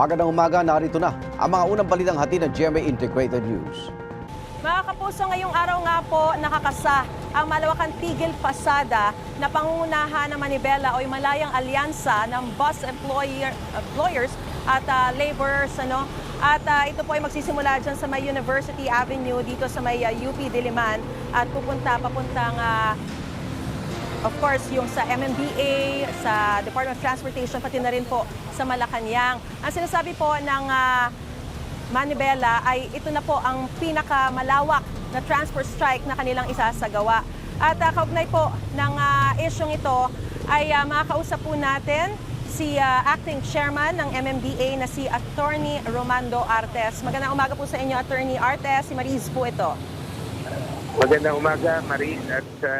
Magandang umaga, narito na ang mga unang balitang hati ng GMA Integrated News. Mga kapuso, ngayong araw nga po nakakasa ang Malawakan Tigil Pasada na pangungunahan ng Manibela o Malayang Alyansa ng bus employer, employers at ah, laborers. Ano? At ah, ito po ay magsisimula dyan sa may University Avenue dito sa may ah, UP Diliman at pupunta papuntang ah, of course, yung sa MMDA, sa Department of Transportation, pati na rin po sa Malacanang. Ang sinasabi po ng ah, Manibela ay ito na po ang pinakamalawak na transport strike na kanilang isasagawa. At uh, kaugnay po ng uh, isyong ito ay uh, makakausap po natin si ah, acting chairman ng MMDA na si Attorney Romando Artes. Magandang umaga po sa inyo, Attorney Artes. Si Mariz po ito. Magandang umaga, Maris, at sa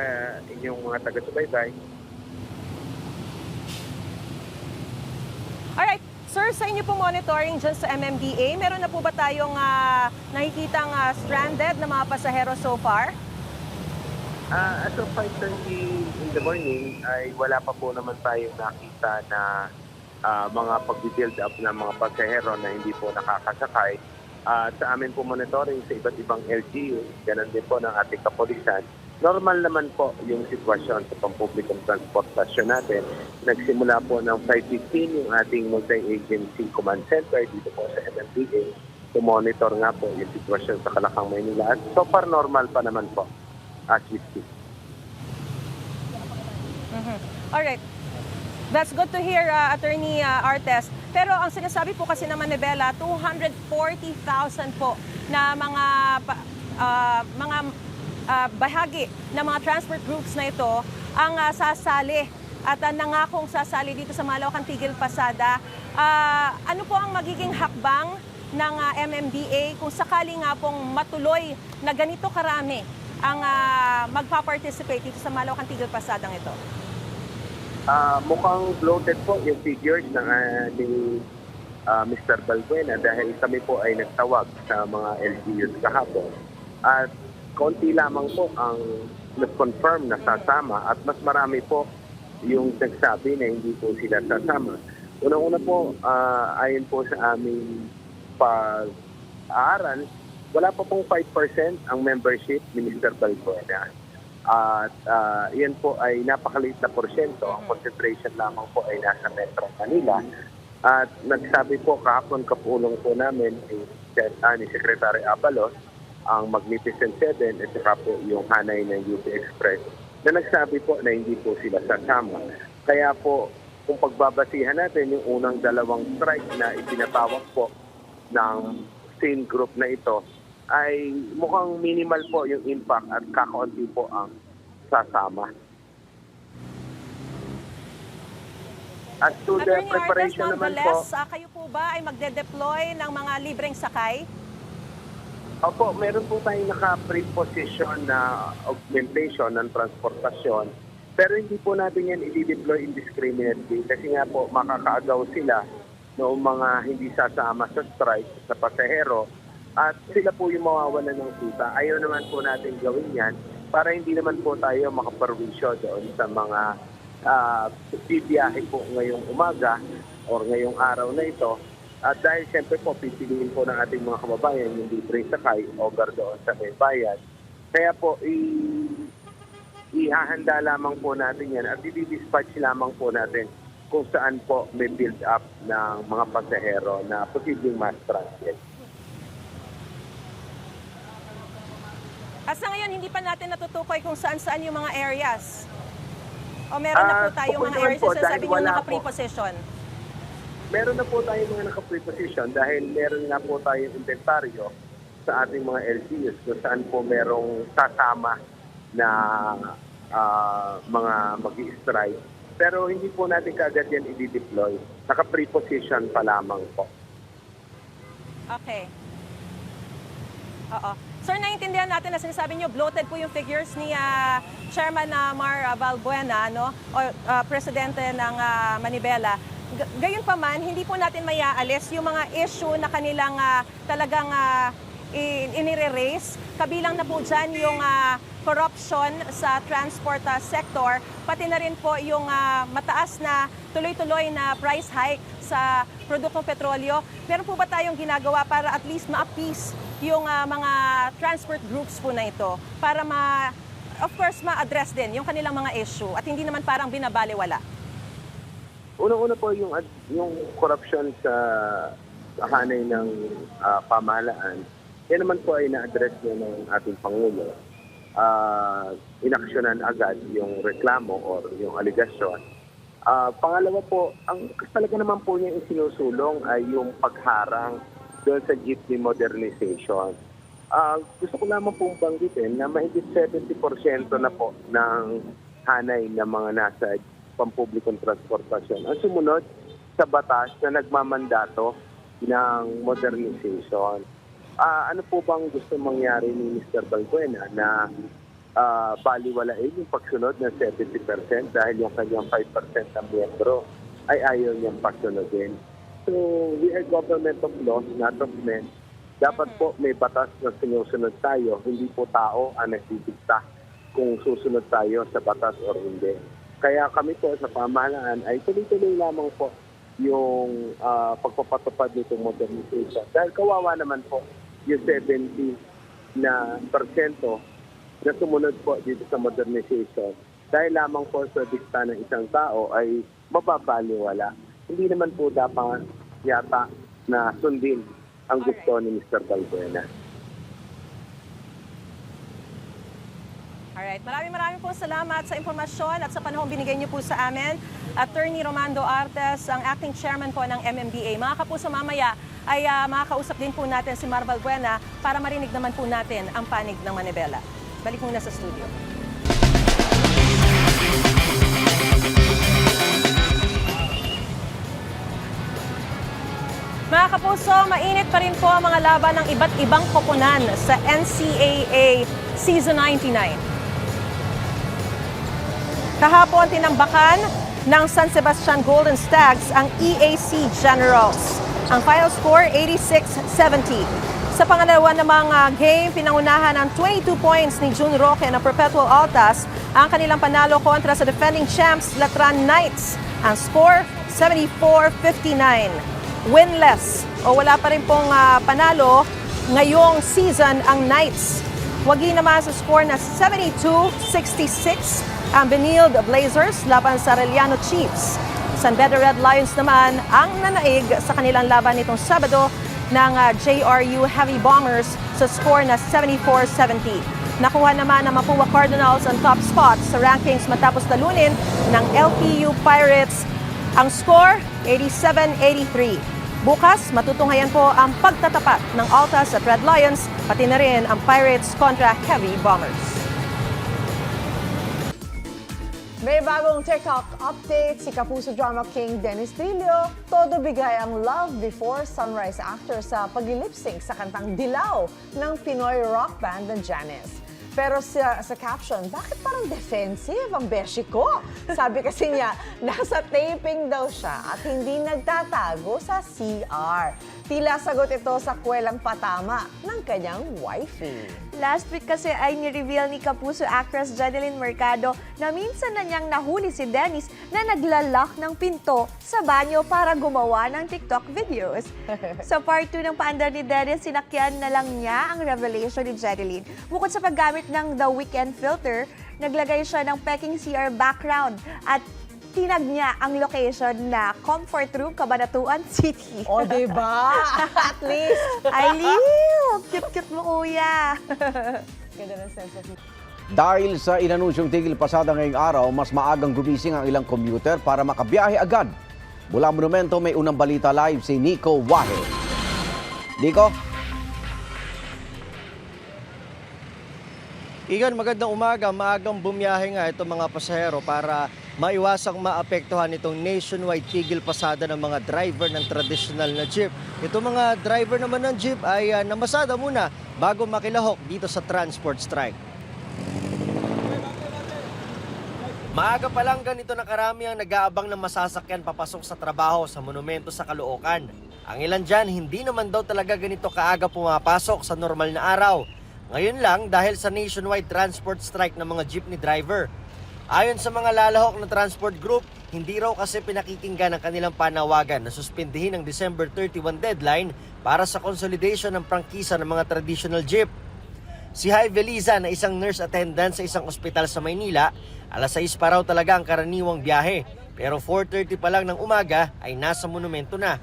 inyong mga taga-subaybay. Alright, sir, sa inyo po monitoring dyan sa MMDA, meron na po ba tayong ah, nakikitang ah, stranded na mga pasahero so far? Ah, as of 5.30 in the morning, ay wala pa po naman tayong nakita na ah, mga pag-build up ng mga pasahero na hindi po nakakasakay. At sa amin po monitoring sa iba't ibang LGU, ganun din po ng ating kapulisan, normal naman po yung sitwasyon sa pampublikong transportasyon natin. Nagsimula po ng 5.15 yung ating multi-agency command center dito po sa MMDA to monitor nga po yung sitwasyon sa Kalakang, Maynila. At so far normal pa naman po as we speak. Alright. That's good to hear, uh, Attorney uh, Artes. Pero ang sinasabi po kasi naman ni Bella, 240,000 po na mga ah, mga ah, bahagi ng mga transport groups na ito ang ah, sasali at uh, nangakong sasali dito sa Malawakan Tigil Pasada. Ah, ano po ang magiging hakbang ng ah, MMDA kung sakali nga pong matuloy na ganito karami ang ah, magpa-participate dito sa Malawakan Tigil Pasadang ito? Ah, mukhang bloated po yung figures ng ah, ni ah, Mr. Balbuena dahil kami po ay nagtawag sa mga LGUs kahapon. At konti lamang po ang nag-confirm na sasama at mas marami po yung nagsabi na hindi po sila sasama. Unang-una po, ah, ayon po sa aming pag-aaral, wala pa pong 5% ang membership ni Mr. Balbuena. At ah, yan po ay napakaliit na porsyento. Ang concentration lamang po ay nasa Metro Manila. At nagsabi po kahapon kapulong po namin ni, ah, ni Secretary Abalos, ang Magnificent Seven at saka po yung hanay ng UP Express na nagsabi po na hindi po sila sasama. Kaya po kung pagbabasihan natin yung unang dalawang strike na ipinatawag po ng same group na ito ay mukhang minimal po yung impact at kakaunti po ang sasama. As to the Attorney Artes preparation naman po, ah, kayo po ba ay magde-deploy ng mga libreng sakay? opo, meron po tayong naka-preposition na augmentation ng transportasyon. Pero hindi po natin yan i-deploy indiscriminately kasi nga po makakaagaw sila noong mga hindi sasama sa strike sa pasahero at sila po yung mawawalan ng kita. Ayaw naman po natin gawin yan para hindi naman po tayo makaperwisyo doon sa mga uh, bibiyahe po ngayong umaga or ngayong araw na ito. At dahil siyempre po pipiliin po ng ating mga kababayan yung libreng sakay over doon sa may bayan. Kaya po i ihahanda lamang po natin yan at i-dispatch lamang po natin kung saan po may build up ng mga pasahero na posibleng mass transit. At sa ngayon, hindi pa natin natutukoy kung saan-saan yung mga areas. O meron na po Ah, tayong mga pupuntahan areas po, na sabi po. naka-preposition. Meron na po tayo mga naka-preposition dahil meron na po tayong inventaryo sa ating mga LGUs kung saan po merong sasama na ah, mga mag strike Pero hindi po natin kaagad yan i-deploy. Naka-preposition pa lamang po. Okay. Oo. Sir, naiintindihan natin na sinasabi niyo bloated po yung figures ni ah, Chairman na Mar Balbuena, no? O ah, presidente ng ah, Manibela. Gayon pa man, hindi po natin mayaalis yung mga issue na kanilang ah, talagang ah, i- inire-raise. Kabilang na po dyan yung ah, corruption sa transport ah, sector, pati na rin po yung ah, mataas na tuloy-tuloy na price hike sa produktong petrolyo. Meron po ba tayong ginagawa para at least ma-appease yung ah, mga transport groups po na ito para ma of course ma-address din yung kanilang mga issue at hindi naman parang binabaliwala. Unang-una po yung yung corruption sa hanay ng ah, pamahalaan. Yan naman po ay na-address niya ng ating Pangulo. Ah, inaksyonan agad yung reklamo or yung aligasyon. Ah, pangalawa po, ang talaga naman po niya isinusulong ay yung pagharang doon sa jeepney modernization. Ah, gusto ko lamang pong banggitin na mahigit 70% na po ng hanay ng mga nasa pampublikong transportasyon ang sumunod sa batas na nagmamandato ng modernization. Ah, ano po bang gusto mangyari ni Mr. Balbuena na ah, baliwalain yung pagsunod ng 70% dahil yung kanyang 5% na miyembro ay ayaw niyang pagsunodin. So, we are government of laws, not of men. Dapat po may batas na sinusunod tayo, hindi po tao ang nagdidikta kung susunod tayo sa batas or hindi. Kaya kami po sa pamahalaan ay tuloy-tuloy lamang po yung ah, pagpapatupad nitong modernization. Dahil kawawa naman po yung 70 na porsyento na sumunod po dito sa modernization dahil lamang po sa dikta ng isang tao ay mababaliwala. Hindi naman po dapat yata na sundin ang gusto ni Mr. Balbuena. Alright, maraming maraming po salamat sa impormasyon at sa panahon binigay niyo po sa amin. Attorney Romando Artes, ang acting chairman po ng MMDA. Mga kapuso mamaya ay ah, makakausap din po natin si Marval Buena para marinig naman po natin ang panig ng Manibela. Balik muna sa studio. Mga kapuso, mainit pa rin po ang mga laban ng iba't ibang koponan sa NCAA Season 99. Kahapon tinambakan ng San Sebastian Golden Stags ang EAC Generals. Ang final score 86-70. Sa pangalawa namang ah, game, pinangunahan ng 22 points ni June Roque ng Perpetual Altas ang kanilang panalo kontra sa defending champs Latran Knights. Ang score 74-59. Winless o wala pa rin pong ah, panalo ngayong season ang Knights. Wagi naman sa score na 72-66 ang Benilde Blazers laban sa Arellano Chiefs. San Beda Red Lions naman ang nanaig sa kanilang laban nitong Sabado ng ah, JRU Heavy Bombers sa score na 74-70. Nakuha naman ng Mapua Cardinals ang top spot sa rankings matapos talunin ng LPU Pirates ang score 87-83. Bukas, matutunghayan po ang pagtatapat ng Altas at Red Lions, pati na rin ang Pirates kontra Heavy Bombers. May bagong TikTok update si Kapuso Drama King Dennis Trillo. Todo bigay ang Love Before Sunrise actor sa pag-lip-sync sa kantang Dilaw ng Pinoy rock band ng Janice. Pero sa, sa caption, bakit parang defensive ang beshi ko? Sabi kasi niya, nasa taping daw siya at hindi nagtatago sa CR. Tila sagot ito sa kwelang patama ng kanyang wifey. Last week kasi ay ni-reveal ni Kapuso actress Janeline Mercado na minsan na niyang nahuli si Dennis na naglalak ng pinto sa banyo para gumawa ng TikTok videos. sa part 2 ng paandar ni Dennis, sinakyan na lang niya ang revelation ni Janeline. Bukod sa paggamit ng The Weekend filter, naglagay siya ng peking CR background at tinag niya ang location na Comfort Room, Cabanatuan City. O, di ba? At least. Aileen! Cute-cute mo, kuya! Ganda ng sense of Dahil sa inanunsyong tigil pasada ngayong araw, mas maagang gumising ang ilang commuter para makabiyahe agad. Mula Monumento, may unang balita live si Nico Wahe. Nico? Igan, magandang umaga. Maagang bumiyahe nga itong mga pasahero para maiwasang maapektuhan itong nationwide tigil pasada ng mga driver ng traditional na jeep. Itong mga driver naman ng jeep ay ah, namasada muna bago makilahok dito sa transport strike. Maaga pa lang ganito na karami ang nag-aabang ng masasakyan papasok sa trabaho sa monumento sa Caloocan. Ang ilan dyan, hindi naman daw talaga ganito kaaga pumapasok sa normal na araw. Ngayon lang dahil sa nationwide transport strike ng mga jeepney driver. Ayon sa mga lalahok na transport group, hindi raw kasi pinakikinggan ang kanilang panawagan na suspindihin ang December 31 deadline para sa consolidation ng prangkisa ng mga traditional jeep. Si Hy Veliza na isang nurse attendant sa isang ospital sa Maynila, alas 6 pa raw talaga ang karaniwang biyahe. Pero 4.30 pa lang ng umaga ay nasa monumento na.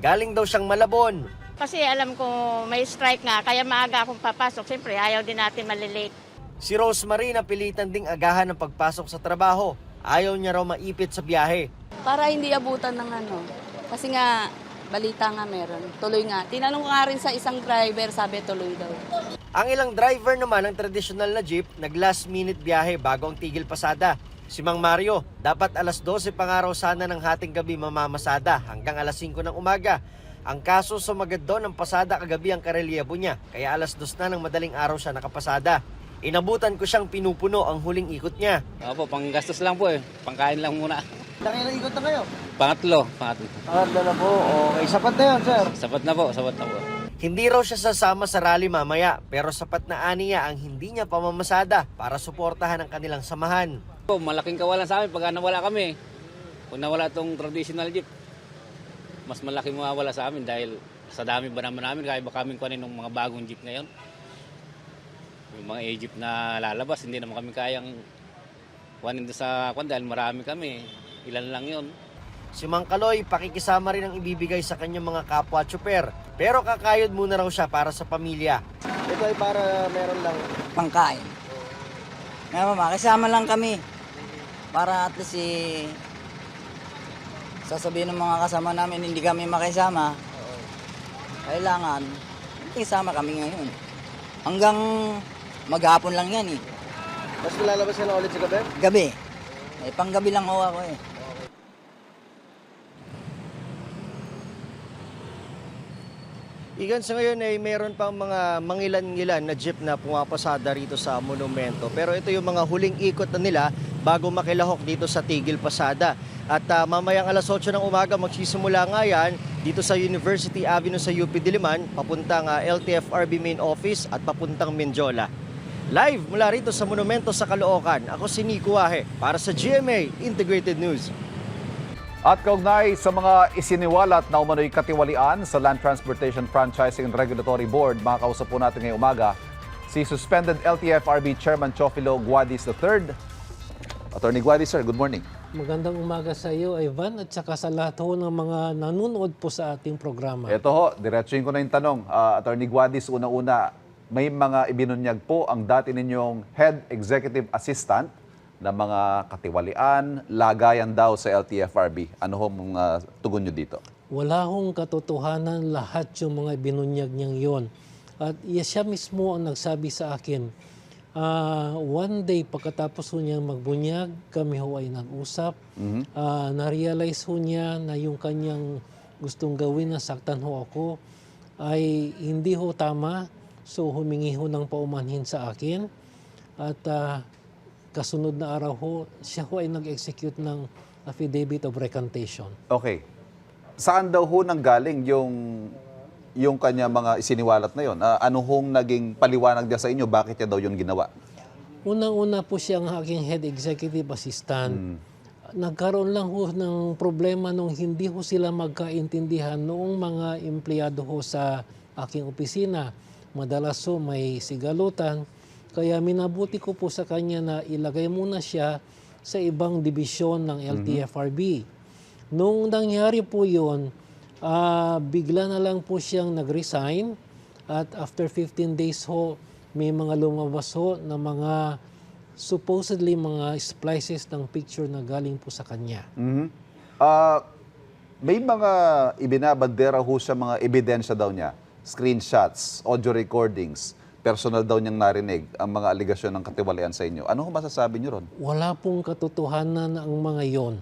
Galing daw siyang Malabon. Kasi alam ko may strike nga, kaya maaga akong papasok. Siyempre, ayaw din natin malilate. Si Rosemary napilitan ding agahan ng pagpasok sa trabaho. Ayaw niya raw maipit sa biyahe. Para hindi abutan ng ano. Kasi nga, balita nga meron. Tuloy nga. Tinanong ko nga rin sa isang driver, sabi tuloy daw. Ang ilang driver naman ng traditional na jeep, nag last minute biyahe bago ang tigil pasada. Si Mang Mario, dapat alas 12 pangaraw sana ng hating gabi mamamasada hanggang alas 5 ng umaga. Ang kaso sumagad doon ng pasada kagabi ang karelyebo niya, kaya alas 2 na ng madaling araw siya nakapasada. Inabutan ko siyang pinupuno ang huling ikot niya. Opo, panggastos lang po eh. Pangkain lang muna. Nakailang ikot na kayo? Pangatlo, pangatlo. Pangatlo na po. Okay, sapat na yun, sir. Sapat na po, sapat na po. Hindi raw siya sasama sa rally mamaya, pero sapat na aniya ang hindi niya pamamasada para suportahan ang kanilang samahan. Po, malaking kawalan sa amin pag nawala kami. Pag nawala tong traditional jeep, mas malaking mawawala sa amin dahil sa dami ba naman namin, kaya ba kaming kunin ng mga bagong jeep ngayon? Yung mga A-jeep na lalabas, hindi naman kami kayang kunin doon sa kwan dahil marami kami. Ilan lang yon. Si Mang Kaloy, pakikisama rin ang ibibigay sa kanyang mga kapwa tsuper. Pero kakayod muna raw siya para sa pamilya. Ito ay para meron lang. pangkain. Nga mama, kasama lang kami. Para at least eh, sasabihin ng mga kasama namin hindi kami makisama. Kailangan, isama kami ngayon. Hanggang maghapon lang yan eh. Mas lalabas ka na ulit sa gabi? Gabi. Eh, panggabi lang ho ako eh. Igan sa ngayon ay mayroon pang mga mangilan-ngilan na jeep na pumapasada rito sa monumento. Pero ito yung mga huling ikot na nila bago makilahok dito sa Tigil Pasada. At ah, mamayang alas 8 ng umaga magsisimula nga yan dito sa University Avenue sa UP Diliman, papuntang ah, LTFRB main office at papuntang Menjola. Live mula rito sa monumento sa Caloocan, ako si Nico Wahe para sa GMA Integrated News. At kaugnay sa mga isiniwalat na umano'y katiwalian sa Land Transportation Franchising and Regulatory Board, makakausap po natin ngayong umaga si suspended LTFRB Chairman Chofilo Guadis III. Attorney Guadis, sir, good morning. Magandang umaga sa iyo, Ivan, at saka sa lahat ho ng mga nanonood po sa ating programa. Ito ho, diretsuhin ko na yung tanong. Ah, Attorney Guadis, unang-una, may mga ibinunyag po ang dati ninyong Head Executive Assistant na mga katiwalian, lagayan daw sa LTFRB. Ano ho mga tugon nyo dito? Wala hong katotohanan lahat yung mga binunyag niyang yon. At iya siya mismo ang nagsabi sa akin, ah, one day pagkatapos ho niyang magbunyag, kami ho ay nag-usap. Ah, na-realize ho niya na yung kanyang gustong gawin na saktan ho ako ay hindi ho tama. So humingi ho ng paumanhin sa akin. At ah, kasunod na araw ho, siya ho ay nag-execute ng affidavit of recantation. Okay. Saan daw ho nang galing yung yung kanya mga isiniwalat na yon? Ah, ano hong naging paliwanag niya sa inyo? Bakit niya daw yun ginawa? Unang-una po siya ang aking head executive assistant. Nagkaroon lang ho ng problema nung hindi ho sila magkaintindihan noong mga empleyado ho sa aking opisina. Madalas ho may sigalutan. Kaya minabuti ko po sa kanya na ilagay muna siya sa ibang dibisyon ng LTFRB. Nung nangyari po yun, ah, bigla na lang po siyang nag-resign at after 15 days ho, may mga lumabas ho na mga supposedly mga splices ng picture na galing po sa kanya. Mhm. Ah, may mga ibinabandera ho sa mga ebidensya daw niya. Screenshots, audio recordings, personal daw niyang narinig ang mga aligasyon ng katiwalian sa inyo. Ano ho masasabi niyo ron? Wala pong katotohanan ang mga yon.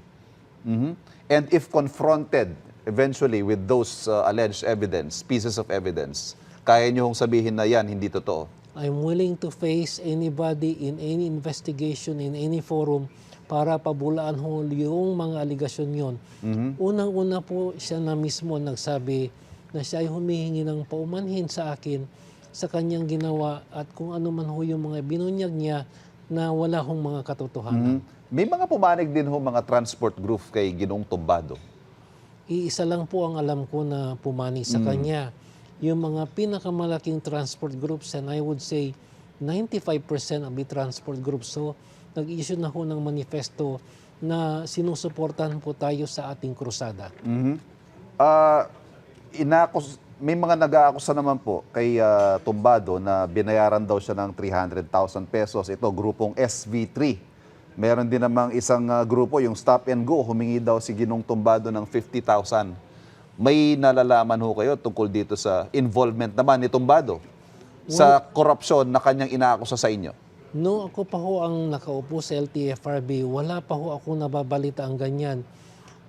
Mhm. And if confronted eventually with those uh, alleged evidence, pieces of evidence, kaya niyo hong sabihin na yan hindi totoo? I'm willing to face anybody in any investigation, in any forum, para pabulaan ho yung mga aligasyon yon. Unang-una po siya na mismo nagsabi na siya ay humihingi ng paumanhin sa akin sa kanyang ginawa at kung ano man ho yung mga binunyag niya na wala hong mga katotohanan. May mga pumanig din ho mga transport group kay Ginong Tumbado. Iisa lang po ang alam ko na pumani sa kanya. Yung mga pinakamalaking transport groups and I would say 95% of the transport groups. So, nag-issue na ho ng manifesto na sinusuportahan po tayo sa ating krusada. Ah, inakos may mga nag-aakusa naman po kay ah, Tumbado na binayaran daw siya ng 300,000 pesos. Ito, grupong SV3. Meron din namang isang ah, grupo, yung Stop and Go, humingi daw si Ginong Tumbado ng 50,000. May nalalaman ho kayo tungkol dito sa involvement naman ni Tumbado sa korupsyon na kanyang inaakusa sa inyo? Nung ako pa ho ang nakaupo sa LTFRB, wala pa ho ako nababalita ang ganyan.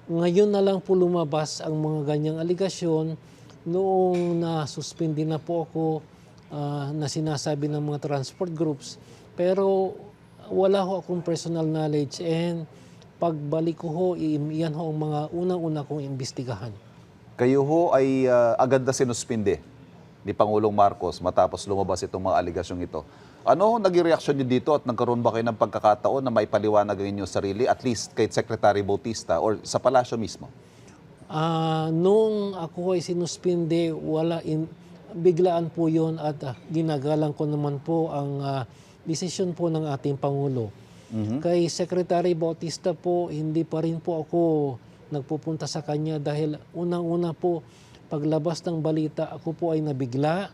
Ngayon na lang po lumabas ang mga ganyang aligasyon noong na-suspindi na po ako ah, na sinasabi ng mga transport groups. Pero wala ho akong personal knowledge and pagbalik ko ho, i- yan ho ang mga unang-una kong imbestigahan. Kayo ho ay ah, agad na sinuspinde ni Pangulong Marcos matapos lumabas itong mga aligasyong ito. Ano naging reaksyon niyo dito at nagkaroon ba kayo ng pagkakataon na maipaliwanag ang inyong sarili at least kay Secretary Bautista or sa palasyo mismo? Ah, nung ako ay sinuspinde, wala in, biglaan po 'yon at ah, ginagalang ko naman po ang ah, desisyon po ng ating pangulo. Kay Secretary Bautista po, hindi pa rin po ako nagpupunta sa kanya dahil unang-una po paglabas ng balita, ako po ay nabigla.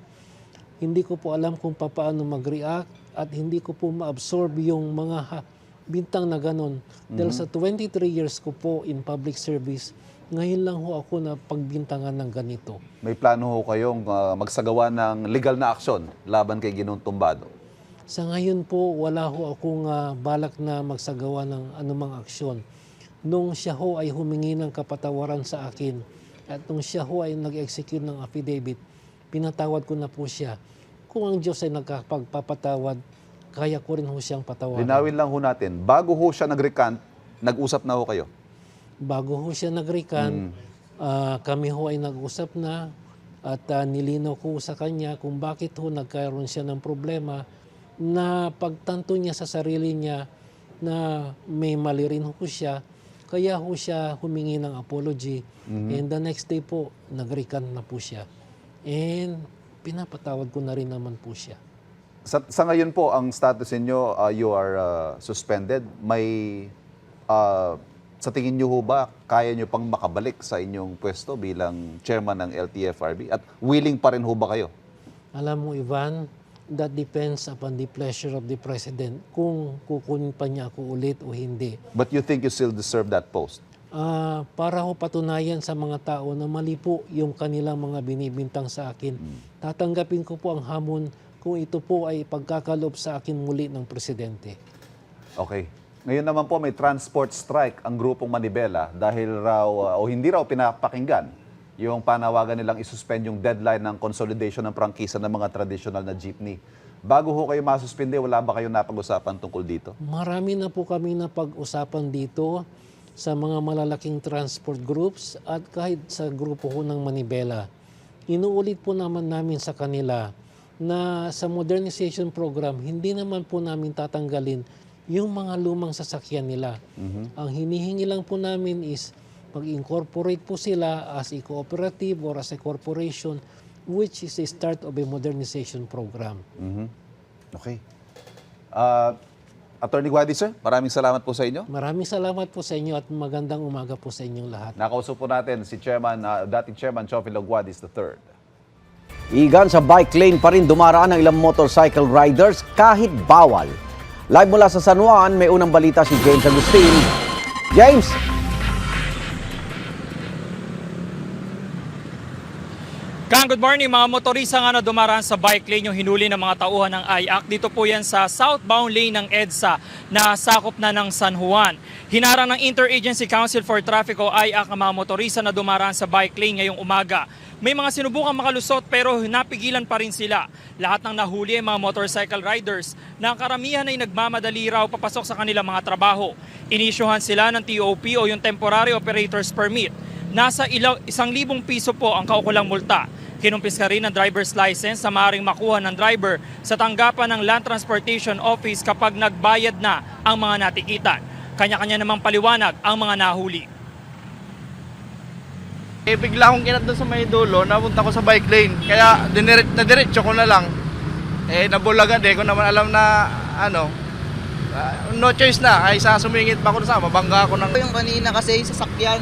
Hindi ko po alam kung paano mag-react at hindi ko po ma-absorb yung mga bintang na ganon. Dahil sa 23 years ko po in public service, ngayon lang ho ako na pagbintangan ng ganito. May plano ho kayong ah, magsagawa ng legal na aksyon laban kay Ginong Tumbado? Sa ngayon po, wala ho akong ah, balak na magsagawa ng anumang aksyon. Nung siya ho ay humingi ng kapatawaran sa akin at nung siya ho ay nag-execute ng affidavit, pinatawad ko na po siya. Kung ang Diyos ay nagkapagpapatawad, kaya ko rin ho siyang patawarin. Linawin lang ho natin, bago ho siya nag-recant, nag-usap na ho kayo? Bago ho siya nag-recant, ah, kami ho ay nag-usap na at ah, nilinaw ko sa kanya kung bakit ho nagkaroon siya ng problema na pagtanto niya sa sarili niya na may mali rin ho siya, kaya ho siya humingi ng apology. And the next day po, nag-recant na po siya. And pinapatawad ko na rin naman po siya. Sa, sa ngayon po, ang status ninyo, uh, you are uh, suspended. May, uh, sa tingin nyo ho ba, kaya nyo pang makabalik sa inyong pwesto bilang chairman ng LTFRB? At willing pa rin ho ba kayo? Alam mo, Ivan, that depends upon the pleasure of the President kung kukunin pa niya ako ulit o hindi. But you think you still deserve that post? Ah, para ho patunayan sa mga tao na mali po yung kanilang mga binibintang sa akin, tatanggapin ko po ang hamon kung ito po ay pagkakalob sa akin muli ng Presidente. Okay. Ngayon naman po may transport strike ang grupong Manibela dahil raw uh, o hindi raw pinapakinggan yung panawagan nilang isuspend yung deadline ng consolidation ng prangkisa ng mga traditional na jeepney. Bago ho kayo masuspende, wala ba kayong napag-usapan tungkol dito? Marami na po kami na pag-usapan dito sa mga malalaking transport groups at kahit sa grupo ho ng Manibela. Inuulit po naman namin sa kanila na sa modernization program, hindi naman po namin tatanggalin yung mga lumang sasakyan nila. Ang hinihingi lang po namin is mag-incorporate po sila as a cooperative or as a corporation which is a start of a modernization program. Okay. Uh, Attorney Guadi, sir, maraming salamat po sa inyo. Maraming salamat po sa inyo at magandang umaga po sa inyong lahat. Nakausap po natin si Chairman, uh, dating Chairman Chofilo Guadis III. Igan sa bike lane pa rin dumaraan ang ilang motorcycle riders kahit bawal. Live mula sa San Juan, may unang balita si James Agustin. James! Kang, good morning. Mga motorista nga na dumaraan sa bike lane yung hinuli ng mga tauhan ng IAC. Dito po yan sa southbound lane ng EDSA na sakop na ng San Juan. Hinarang ng Interagency Council for Traffic o IAC ang mga motorista na dumaraan sa bike lane ngayong umaga. May mga sinubukang makalusot pero napigilan pa rin sila. Lahat ng nahuli ay mga motorcycle riders na karamihan ay nagmamadali raw papasok sa kanilang mga trabaho. Inisyuhan sila ng TOP o yung Temporary Operator's Permit. Nasa ilaw, isang libong piso po ang kaukulang multa. Kinumpiska rin ang driver's license na maaaring makuha ng driver sa tanggapan ng Land Transportation Office kapag nagbayad na ang mga natikitan. Kanya-kanya namang paliwanag ang mga nahuli. Eh, bigla akong kinat doon sa may dulo, napunta ko sa bike lane. Kaya diniret, na diretso ko na lang. Eh, nabulagan eh, ko naman alam na, ano, ah, no choice na. Ay, sa sumingit pa ako sa mabangga ako ng... Yung kanina kasi sa sakyan,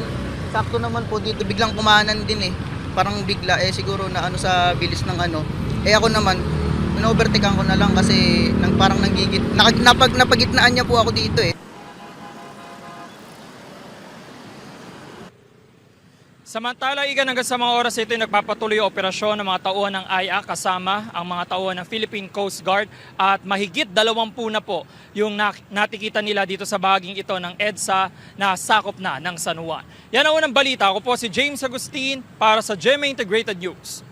sakto naman po dito, biglang kumanan din eh. Parang bigla eh, siguro na ano sa bilis ng ano. Eh ako naman, in-overtakean ko na lang kasi nang parang nanggigit. Napag, napagitnaan niya po ako dito eh. Samantala, igan hanggang sa mga oras ito ay nagpapatuloy ang operasyon ng mga tauhan ng AIA kasama ang mga tauhan ng Philippine Coast Guard at mahigit dalawampu na po yung natikita nila dito sa bahaging ito ng EDSA na sakop na ng San Juan. Yan ang unang balita. Ako po si James Agustin para sa GMA Integrated News.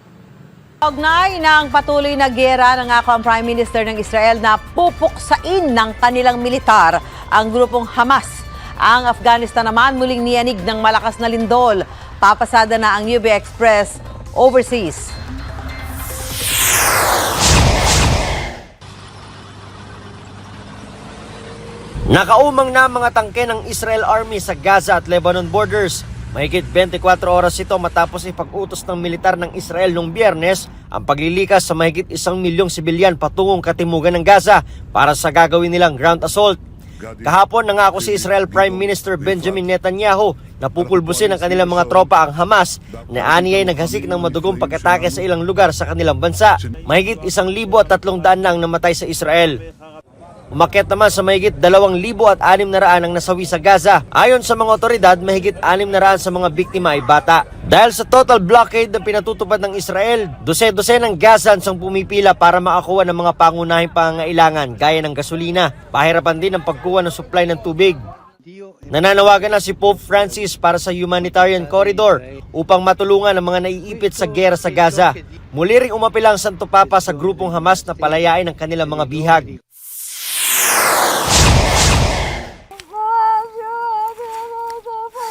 Kaugnay ng patuloy na gera ng ako ang Prime Minister ng Israel na pupuksain ng kanilang militar ang grupong Hamas. Ang Afghanistan naman muling niyanig ng malakas na lindol. Papasada na ang UB Express overseas. Nakaumang na mga tangke ng Israel Army sa Gaza at Lebanon borders. Mahigit 24 oras ito matapos ipag-utos ng militar ng Israel noong biyernes ang paglilikas sa mahigit isang milyong sibilyan patungong katimugan ng Gaza para sa gagawin nilang ground assault. Kahapon nangako si Israel Prime Minister Benjamin Netanyahu na pupulbusin ng kanilang mga tropa ang Hamas na ani ay naghasik ng madugong pag-atake sa ilang lugar sa kanilang bansa. Mahigit isang libo at tatlong daan na ang namatay sa Israel. Umakyat naman sa mahigit 2,000 at 600 ang nasawi sa Gaza. Ayon sa mga otoridad, mahigit 600 sa mga biktima ay bata. Dahil sa total blockade na pinatutupad ng Israel, dose-dose ng Gazans ang pumipila para makakuha ng mga pangunahing pangangailangan gaya ng gasolina. Pahirapan din ang pagkuha ng supply ng tubig. Nananawagan na si Pope Francis para sa humanitarian corridor upang matulungan ang mga naiipit sa gera sa Gaza. Muli ring umapila ang Santo Papa sa grupong Hamas na palayain ang kanilang mga bihag.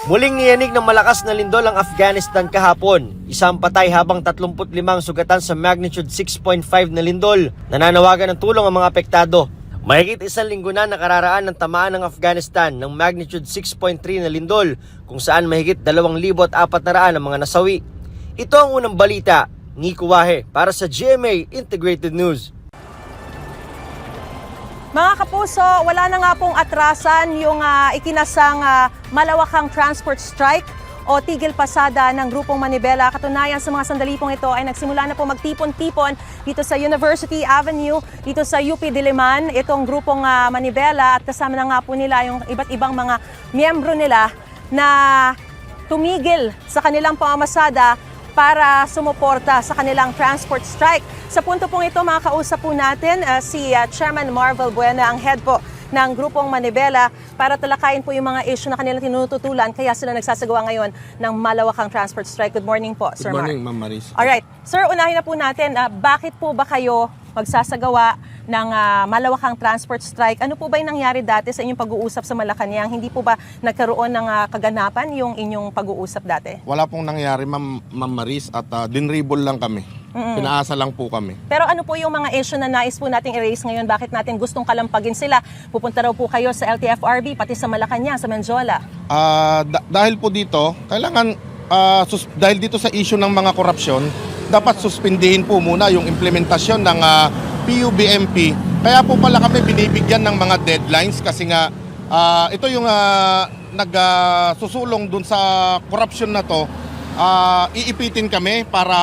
Muling niyanig ng malakas na lindol ang Afghanistan kahapon. Isang patay habang 35 sugatan sa magnitude 6.5 na lindol. Nananawagan ng tulong ang mga apektado. Mahigit isang linggo na nakararaan ng tamaan ng Afghanistan ng magnitude 6.3 na lindol kung saan mahigit 2,400 ang mga nasawi. Ito ang unang balita. Nico Wahe para sa GMA Integrated News. Mga kapuso, wala na nga pong atrasan yung ah, ikinasang ah, malawakang transport strike o tigil pasada ng grupong Manibela. Katunayan sa mga sandali pong ito ay nagsimula na po magtipon-tipon dito sa University Avenue, dito sa UP Diliman, itong grupong ah, Manibela at kasama na nga po nila yung iba't ibang mga miyembro nila na tumigil sa kanilang pamamasada para sumuporta sa kanilang transport strike. Sa punto pong ito, mga kausap po natin uh, si uh, Chairman Marvel Buena, ang head po ng grupong Manibela para talakayin po yung mga issue na kanilang tinututulan kaya sila nagsasagawa ngayon ng malawakang transport strike. Good morning po, Sir Good Mark. morning, Ma'am Maris. Alright. Sir, unahin na po natin, ah, bakit po ba kayo magsasagawa ng ah, malawakang transport strike? Ano po ba yung nangyari dati sa inyong pag-uusap sa Malacanang? Hindi po ba nagkaroon ng ah, kaganapan yung inyong pag-uusap dati? Wala pong nangyari, Ma'am, Ma'am Maris, at uh, dinribble lang kami. Mm-mm. Pinaasa lang po kami. Pero ano po yung mga issue na nais po nating i-raise ngayon? Bakit natin gustong kalampagin sila? Pupunta raw po kayo sa LTFRB, pati sa Malacanang, sa Menjola. Ah, da- dahil po dito, kailangan, ah, sus- dahil dito sa issue ng mga korupsyon, dapat suspindihin po muna yung implementasyon ng ah, PUBMP. Kaya po pala kami binibigyan ng mga deadlines kasi nga ah, ito yung ah, nagsusulong dun sa korupsyon na to. Ah, iipitin kami para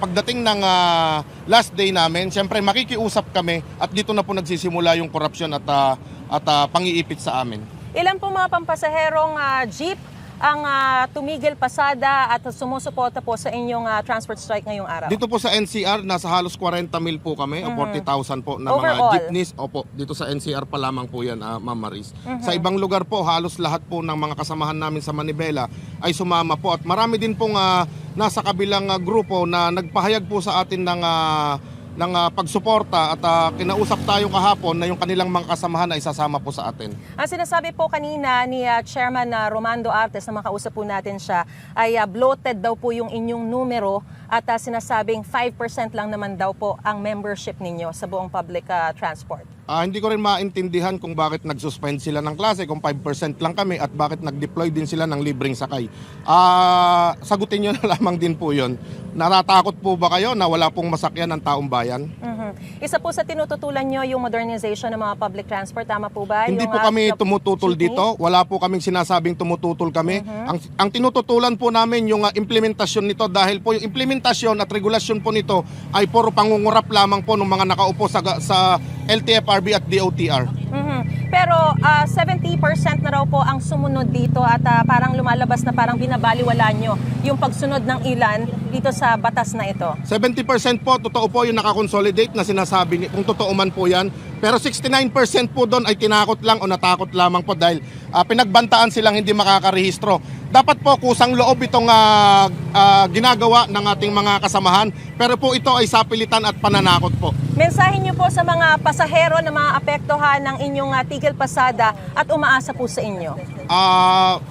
pagdating ng ah, last day namin, siyempre makikiusap kami at dito na po nagsisimula yung korupsyon at ah, at ah, pangiipit sa amin. Ilan po mga pampasaherong ah, jeep ang ah, tumigil pasada at sumusuporta po sa inyong ah, transport strike ngayong araw? Dito po sa NCR, nasa halos 40 mil po kami, o 40,000 po na mga Overall? jeepneys. Opo, dito sa NCR pa lamang po yan, ah, Ma'am Maris. Mhm. Sa ibang lugar po, halos lahat po ng mga kasamahan namin sa Manibela ay sumama po. At marami din pong ah, nasa kabilang ah, grupo na nagpahayag po sa atin ng ah, ng ah, pagsuporta at ah, kinausap tayo kahapon na yung kanilang mga kasamahan ay sasama po sa atin. Ang sinasabi po kanina ni ah, Chairman na Romando Artes na makausap po natin siya ay ah, bloated daw po yung inyong numero at ah, sinasabing 5% lang naman daw po ang membership ninyo sa buong public ah, transport. Ah, hindi ko rin maintindihan kung bakit nag-suspend sila ng klase kung 5% lang kami at bakit nag-deploy din sila ng libreng sakay. Ah, sagutin nyo na lamang din po yon. Natatakot po ba kayo na wala pong masakyan ng taong bayan? Mhm. Isa po sa tinututulan nyo yung modernization ng mga public transport, tama po ba? Hindi Yung, po kami jeep- tumututol jeepney? dito. Wala po kaming sinasabing tumututol kami. Ang, ang tinututulan po namin yung ah, implementasyon nito dahil po yung implementasyon at regulasyon po nito ay puro pangungurap lamang po ng mga nakaupo sa, sa LTFRB at DOTR. Mhm. Pero ah, 70% na raw po ang sumunod dito at ah, parang lumalabas na parang binabaliwala nyo yung pagsunod ng ilan dito sa batas na ito. 70% po, totoo po yung nakakonsolidate na sinasabi ni, kung totoo man po yan. Pero 69% po doon ay tinakot lang o natakot lamang po dahil ah, pinagbantaan silang hindi makakarehistro. Dapat po kusang loob itong ah, ah, ginagawa ng ating mga kasamahan. Pero po ito ay sapilitan at pananakot po. Mensahe nyo po sa mga pasahero na mga apektuhan ng inyong ah, tigil pasada at umaasa po sa inyo. Ah,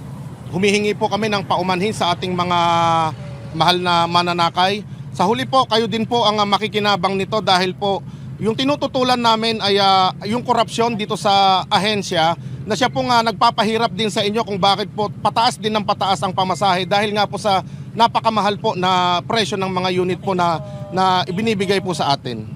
humihingi po kami ng paumanhin sa ating mga mahal na mananakay. Sa huli po, kayo din po ang makikinabang nito dahil po yung tinututulan namin ay ah, yung korupsyon dito sa ahensya na siya po nga nagpapahirap din sa inyo kung bakit po pataas din ng pataas ang pamasahe dahil nga po sa napakamahal po na presyo ng mga unit po na, na ibinibigay po sa atin.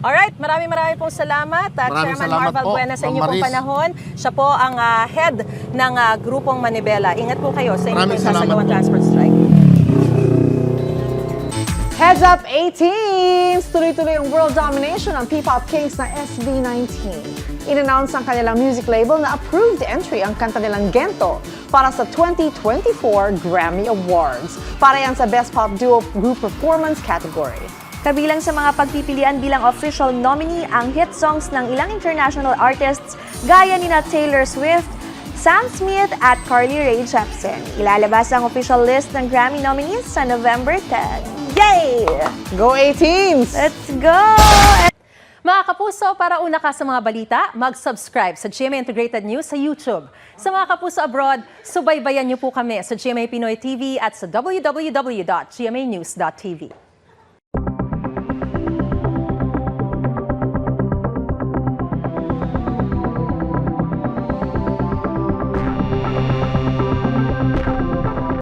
Alright, maraming maraming pong salamat. at Maraming Chairman salamat Marval po, Buena sa inyo pong panahon. Siya po ang ah, head ng ah, grupong Manibela. Ingat po kayo sa salamat sasagawang po. transport strike. Heads up 18! Tuloy-tuloy ang world domination ng P-pop kings na SB19. In-announce ng kanilang music label na approved entry ang kanta nilang Gento para sa 2024 Grammy Awards. Para yan sa Best Pop Duo Group Performance category. Kabilang sa mga pagpipilian bilang official nominee ang hit songs ng ilang international artists gaya ni na Taylor Swift, Sam Smith at Carly Rae Jepsen. Ilalabas ang official list ng Grammy nominees sa November 10. Yay! Go 18s! Let's go! Mga kapuso, para una ka sa mga balita, mag-subscribe sa GMA Integrated News sa YouTube. Sa mga kapuso abroad, subaybayan niyo po kami sa GMA Pinoy TV at sa www.gmanews.tv.